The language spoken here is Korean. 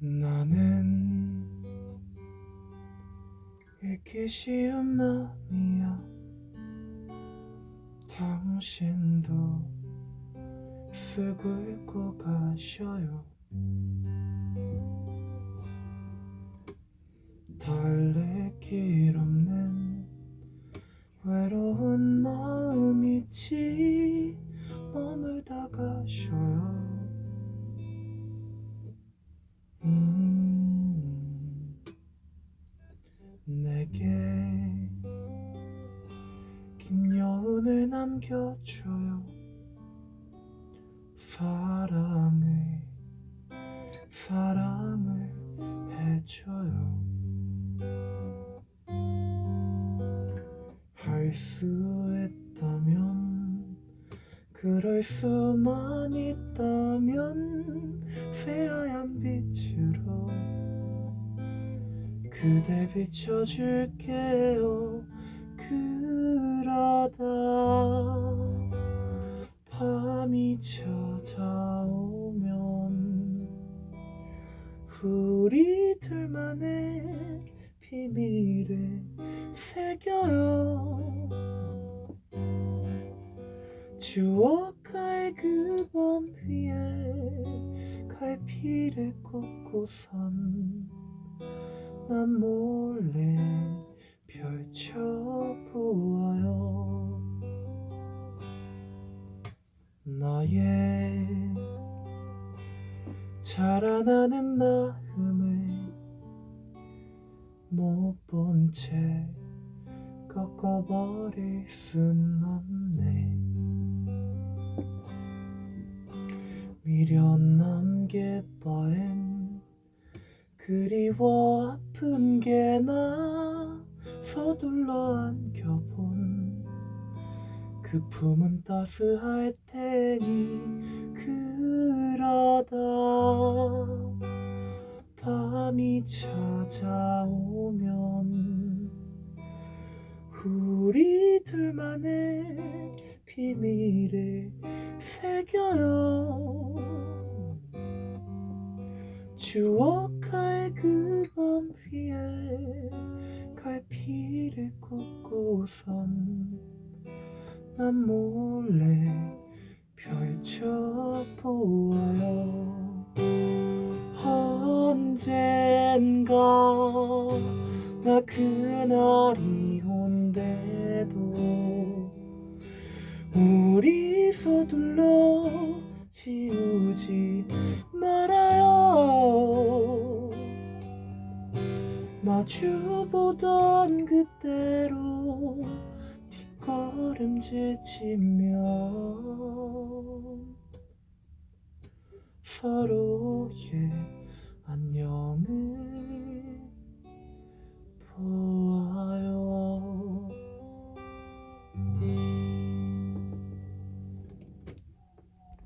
나는 읽기 쉬운 마음이야? 당신도 쓰고 읽고 가셔요. 달랠 길 없는 외로운 마음이지. 머물다 가셔요 긴 여운을 남겨줘요. 사랑을 사랑을 해줘요. 할 수 있다면 그럴 수만 있다면 새하얀 빛으로 그대 비춰줄게요 그러다 밤이 찾아오면 우리 둘만의 비밀을 새겨요. 추억할 그 밤 위에 갈피를 꽂고선 난 몰래 펼쳐 너의 자라나는 마음을 못 본 채 꺾어버릴 순 없네. 미련 남길 바엔 그리워 아픈 게 나 서둘러 안겨본. 그 품은 따스할 테니 그러다 밤이 찾아오면 우리 둘만의 비밀을 새겨요. 추억할 그 밤 위에 갈피를 꽂고선 난 몰래 보아요. 언젠가 나 그날이 온대도 우리 서둘러 지우지 말아요. 마주보던 그때로 뒷걸음질 치며 서로의 안녕을 보